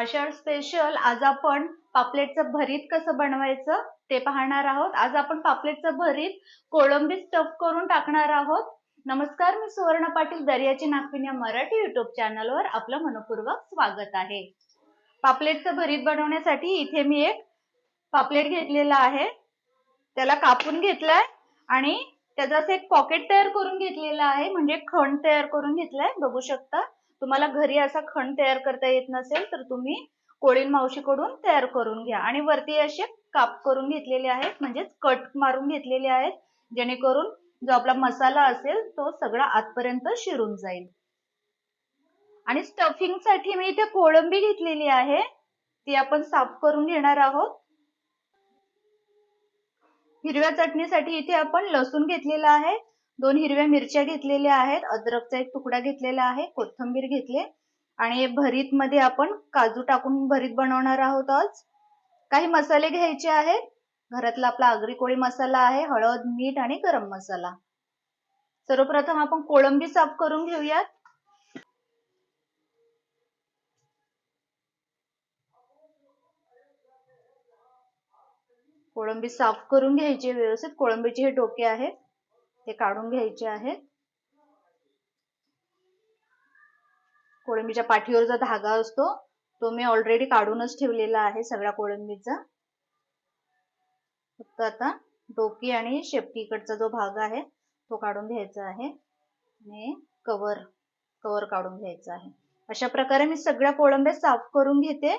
आषाढ special आज आपण पापलेटचं भरीत कसं बनवायचं ते पाहणार आहोत. आज आपण पापलेटचं भरीत कोळंबी स्टफ करून टाकणार आहोत. नमस्कार मी सुवर्ण पाटील दर्याची नागपिन या मराठी युट्यूब चॅनलवर आपलं मनपूर्वक स्वागत आहे. पापलेटचं भरीत बनवण्यासाठी इथे मी एक पापलेट घेतलेला आहे. त्याला कापून घेतलाय आणि त्याचं असं एक पॉकेट तयार करून घेतलेलं आहे. म्हणजे खण तयार करून घेतलाय. बघू शकता. तुम्हाला घरी असा खण तयार करता येत नसेल तर तुम्ही कोळीन मावशीकडून तयार करून घ्या. आणि वरती असे काप करून घेतलेले आहेत म्हणजेच कट मारून घेतलेले आहेत जेणेकरून जो आपला मसाला असेल तो सगळा आतपर्यंत शिरून जाईल. आणि स्टफिंगसाठी मी इथे कोळंबी घेतलेली आहे. ती आपण साफ करून घेणार आहोत. हिरव्या चटणीसाठी इथे आपण लसूण घेतलेला आहे. दोन हिरव्या मिरच्या घेतलेल्या आहेत अद्रकचा एक तुकडा घेतलेला आहे कोथिंबीर घेतले आणि भरीत मध्ये आपण काजू टाकून भरीत बनवणार आहोत आज. काही मसाले घ्यायचे आहेत. घरातला आपला आगरी कोळी मसाला आहे हळद मीठ आणि गरम मसाला. सर्वप्रथम आपण कोळंबी साफ करून घेऊयात. कोळंबी साफ करून घ्यायची व्यवस्थित. कोळंबीचे हे डोके आहेत. ते काढून घ्यायचे आहेत. कोळंबीच्या पाठीवर जो धागा असतो तो मी ऑलरेडी काढूनच ठेवलेला आहे सगळ्या कोळंबीचा. फक्त आता डोकी आणि शेपटीकडचा जो भाग आहे तो काढून घ्यायचा आहे. आणि कवर कवर काढून घ्यायचा आहे. अशा प्रकारे मी सगळ्या कोळंब्या साफ करून घेते.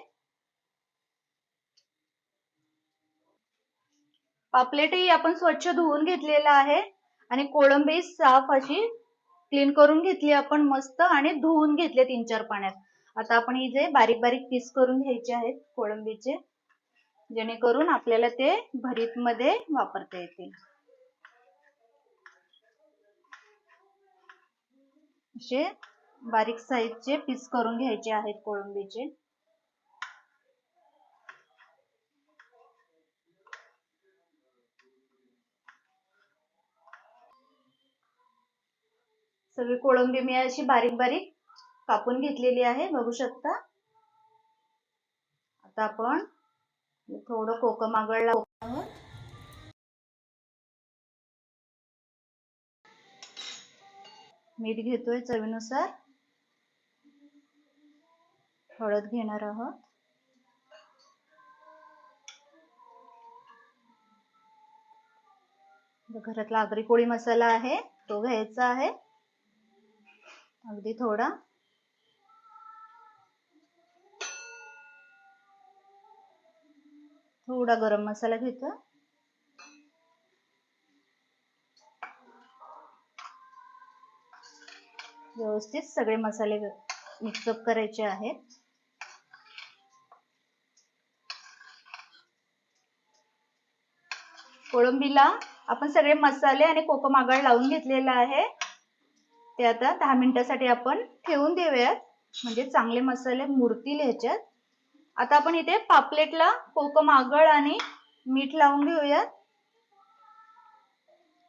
पापलेटही आपण स्वच्छ धुवून घेतलेला आहे. आणि कोळंबी साफ अशी क्लीन करून घेतली आपण मस्त आणि धुवून घेतले तीन चार पाण्यात. आता आपण जे बारीक बारीक पीस करून घ्यायचे आहेत कोळंबीचे जेणेकरून आपल्याला ते भरीत मध्ये वापरता येतील. असे बारीक साईजचे पीस करून घ्यायचे आहेत कोळंबीचे. सगळी कोळंबी मी अशी बारीक बारीक कापून घेतलेली आहे बघू शकता. आता आपण थोडं कोकम आगळला आहोत मीठ घेतोय चवीनुसार. हळद घेणार आहोत. घरातला आगरी पोळी मसाला आहे तो घ्यायचा आहे. अगदी थोडा. थोडा गरम मसाला घेतो. व्यवस्थित सगळे मसाले मिक्सअप करायचे आहेत. कोळंबीला आपण सगळे मसाले आणि कोकम आगळ लावून घेतलेला आहे. ते आता दहा मिनिटासाठी आपण ठेवून देऊयात. म्हणजे चांगले मसाले मुरतील ह्याच्यात. आता आपण इथे पापलेटला कोकम आगळ आणि मीठ लावून घेऊयात.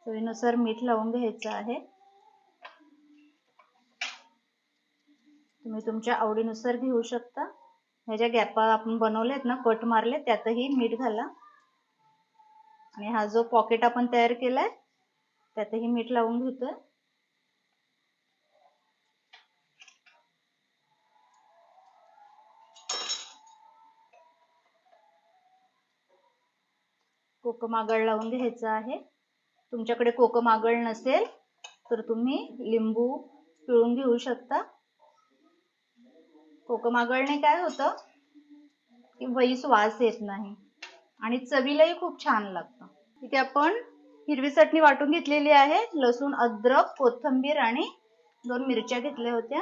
चवीनुसार मीठ लावून घ्यायचं आहे. तुम्ही तुमच्या आवडीनुसार घेऊ शकता. ह्या ज्या गॅपा आपण बनवलेत ना कट मारले त्यातही मीठ घाला. आणि हा जो पॉकेट आपण तयार केलाय त्यातही मीठ लावून घेतोय. कोकम आगळ लावून घ्यायचं आहे. तुमच्याकडे कोकम आगळ नसेल तर तुम्ही लिंबू पिळून घेऊ शकता. कोकम आगळने काय होतं? की वही वास येत नाही आणि चवीलाही खूप छान लागतं. इथे आपण हिरवी चटणी वाटून घेतलेली आहे लसूण अद्रक कोथंबीर आणि दोन मिरच्या घेतल्या होत्या.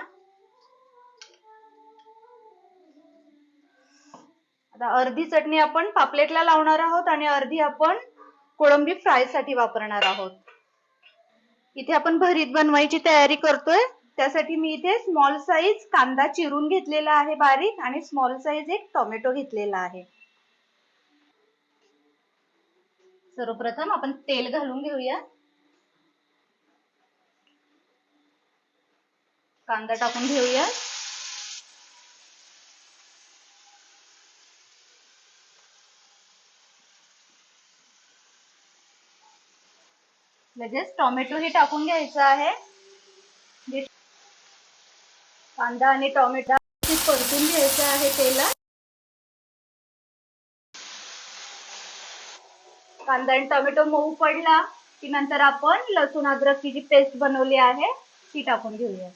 आता अर्धी चटणी आपण पापलेटला लावणार आहोत आणि अर्धी आपण कोळंबी फ्रायसाठी वापरणार आहोत. इथे आपण भरीत बनवायची तयारी करतोय. त्यासाठी मी इथे स्मॉल साईज कांदा चिरून घेतलेला आहे बारीक आणि स्मॉल साईज एक टोमॅटो घेतलेला आहे. सर्वप्रथम आपण तेल घालून घेऊया. कांदा टाकून घेऊया. लगेच टोमॅटोही टाकून घ्यायचं आहे. कांदा आणि टोमॅटो परतून घ्यायचं आहे तेला कांदा आणि टोमॅटो मऊ पडला की नंतर आपण लसूण अद्रकची जी पेस्ट बनवली आहे ती टाकून घेऊया.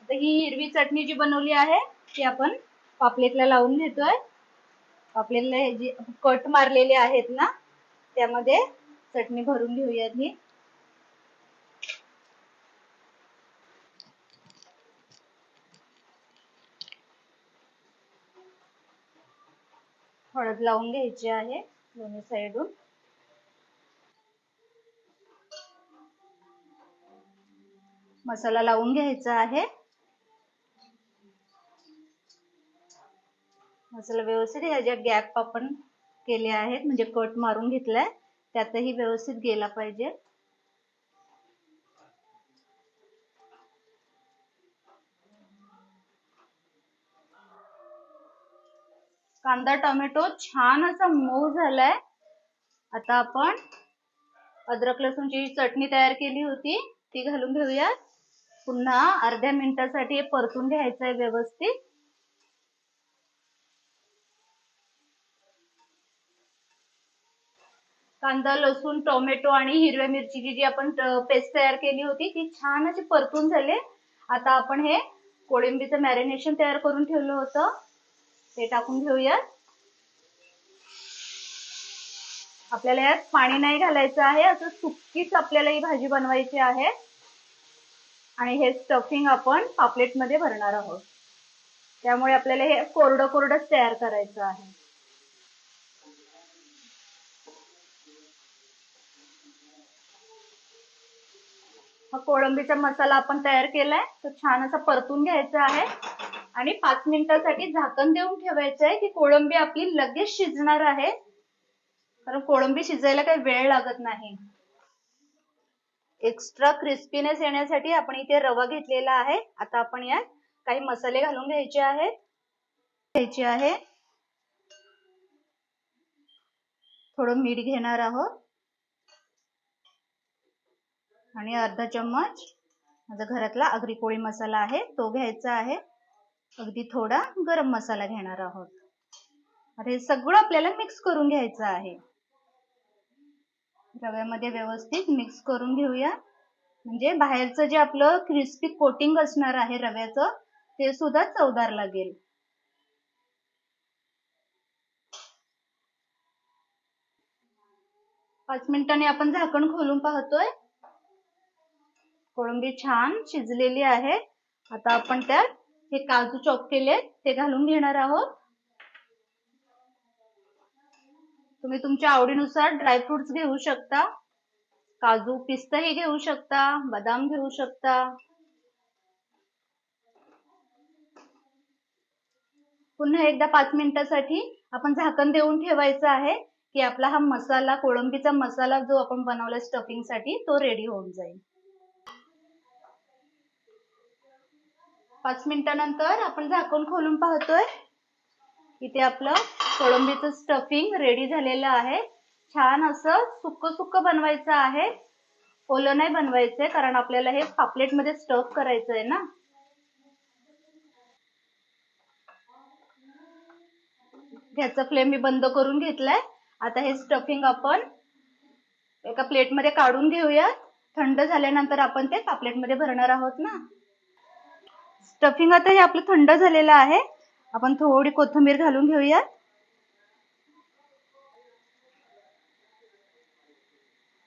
आता ही हिरवी चटणी जी बनवली आहे ती आपण पापलेटला लावून घेतोय. पापलेटला हे जी कट मारलेले आहेत ना त्यामध्ये चटणी भरून घेऊयात ही हळद लावून घ्यायची आहे दोन्ही साईडून. मसाला लावून घ्यायचा आहे. मसाला व्यवस्थित ह्या ज्या गॅप आपण केले आहेत म्हणजे कट मारून घेतलाय. त्यातही व्यवस्थित गेला पाहिजे. कांदा टोमॅटो छान असा मऊ झालाय. आता आपण अद्रक लसूणची चटणी तयार केली होती ती घालून घेऊयात. पुन्हा अर्ध्या मिनिटासाठी परतून घ्यायचं आहे व्यवस्थित. कांदा लसूण टोमॅटो आणि हिरव्या मिरचीची जी आपण पेस्ट तयार केली होती ती छान अशी परतून झाले. आता आपण हे कोळिंबीचं मॅरिनेशन तयार करून ठेवलं होतं. ते टाकून घेऊयात. आपल्याला यात पाणी नाही घालायचं आहे. असं सुकीच आपल्याला ही भाजी बनवायची आहे. आणि हे स्टफिंग आपण पापलेटमध्ये भरणार आहोत. त्यामुळे आपल्याला हे कोरडं कोरडंच तयार करायचं आहे. हा कोळंबीचा मसाला आपण तयार केलाय. तो छान असा परतून घ्यायचा आहे. आणि पाच मिनिटासाठी झाकण देऊन ठेवायचं आहे की कोळंबी आपली लगेच शिजणार आहे. कारण कोळंबी शिजायला काही वेळ लागत नाही. एक्स्ट्रा क्रिस्पीनेस येण्यासाठी आपण इथे रवा घेतलेला आहे. आता आपण यात काही मसाले घालून घ्यायचे आहेत. घ्यायचे आहे. थोडं मीठ घेणार आहोत. आणि अर्धा चम्मच माझा घरातला आगरी कोळी मसाला आहे तो घ्यायचा आहे. अगदी थोडा गरम मसाला घेणार आहोत. हे सगळं आपल्याला मिक्स करून घ्यायचं आहे. रव्यामध्ये व्यवस्थित मिक्स करून घेऊया. म्हणजे बाहेरचं जे आपलं क्रिस्पी कोटिंग असणार आहे रव्याचं ते सुद्धा चवदार लागेल. पाच मिनिटांनी आपण झाकण खोलून पाहतोय. कोळंबी छान शिजलेली आहे. आता आपण त्यात हे काजू चॉप केले ते घालून घेणार आहोत. तुम्ही तुमच्या आवडीनुसार ड्रायफ्रुट्स घेऊ शकता. काजू पिस्तही घेऊ शकता बदाम घेऊ शकता. पुन्हा एकदा पाच मिनिटासाठी आपण झाकण देऊन ठेवायचं आहे की आपला हा मसाला कोळंबीचा मसाला जो आपण बनवला स्टफिंगसाठी तो रेडी होऊन जाईल. पाच मिनिटानंतर आपण झाकून खोलून पाहतोय. इथे आपलं कोळंबीचं स्टफिंग रेडी झालेलं आहे. छान असं सुक्क सुक्क बनवायचं आहे. ओलं नाही बनवायचंय कारण आपल्याला हे पापलेटमध्ये स्टफ करायचं आहे ना. ह्याचा फ्लेम मी बंद करून घेतलाय. आता हे स्टफिंग आपण एका प्लेटमध्ये काढून घेऊया थंड झाल्यानंतर आपण ते पापलेटमध्ये भरणार आहोत ना. स्टफिंग आता हे आपलं थंड झालेलं आहे. आपण थोडी कोथिंबीर घालून घेऊयात.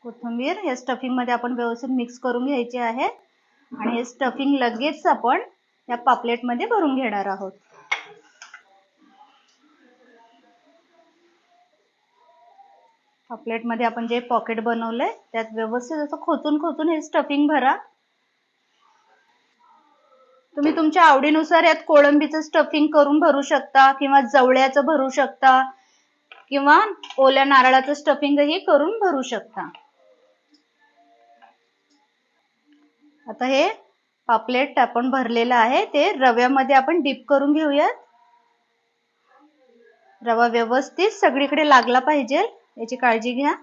कोथिंबीर या स्टफिंगमध्ये आपण व्यवस्थित मिक्स करून घ्यायची आहे. आणि हे स्टफिंग लगेच आपण या पापलेटमध्ये भरून घेणार आहोत. पापलेटमध्ये आपण जे पॉकेट बनवलंय त्यात व्यवस्थित असं खोचून खोचून हे स्टफिंग भरा. तुम्ही तुमच्या आवडीनुसार यात कोळंबीचं स्टफिंग करून भरू शकता किंवा जवळ्याचं भरू शकता किंवा ओल्या नारळाचं स्टफिंगही करून भरू शकता. आता हे पापलेट आपण भरलेलं आहे. ते रव्यामध्ये आपण डीप करून घेऊयात. रवा व्यवस्थित सगळीकडे लागला पाहिजे. याची काळजी घ्या.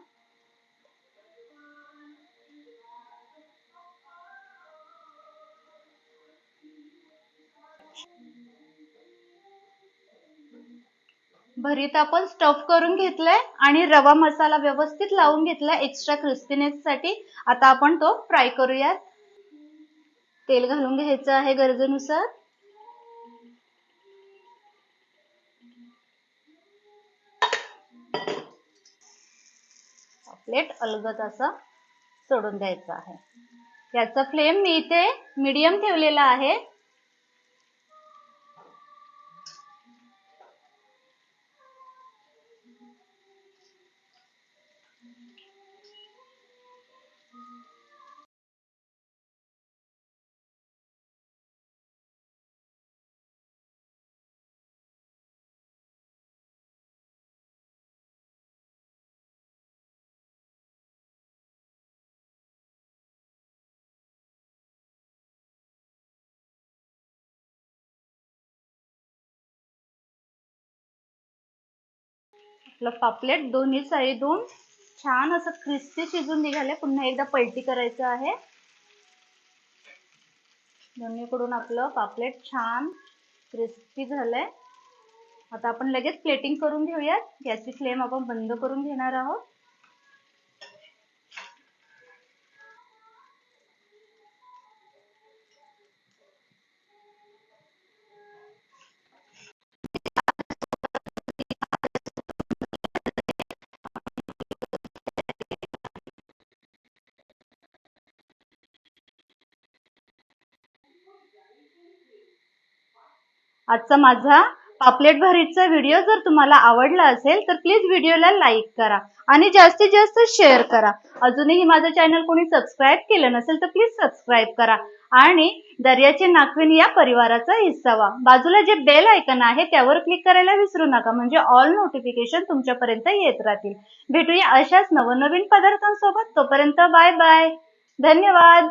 भरीत आपण स्टफ करून घेतलंय आणि रवा मसाला व्यवस्थित लावून घेतलाय एक्स्ट्रा क्रिस्पीनेस साठी. आता आपण तो फ्राय करूयात. तेल घालून घ्यायचं आहे गरजेनुसार. प्लेट अलगत असा सोडून द्यायचा आहे. याचा फ्लेम मी इथे मीडियम ठेवलेला आहे. आपलं पापलेट दोन्ही साईडून छान असं क्रिस्पी शिजून निघाले पुन्हा एकदा पलटी करायचं आहे. दोन्हीकडून आपलं पापलेट छान क्रिस्पी झालंय. आता आपण लगेच प्लेटिंग करून घेऊयात. गॅसची फ्लेम आपण बंद करून घेणार आहोत. आजचा माझा पापलेट भरीतचा व्हिडिओ जर तुम्हाला आवडला असेल तर प्लीज व्हिडिओला लाईक करा आणि जास्तीत जास्त शेअर करा. अजूनही माझं चॅनल कोणी सबस्क्राईब केलं नसेल तर प्लीज सबस्क्राईब करा आणि दर्याचे नागवेण या परिवाराचा हिस्सा व्हा बाजूला जे बेल आयकन आहे त्यावर क्लिक करायला विसरू नका म्हणजे ऑल नोटिफिकेशन तुमच्यापर्यंत येत राहतील. भेटूया अशाच नवनवीन पदार्थांसोबत तोपर्यंत बाय बाय धन्यवाद.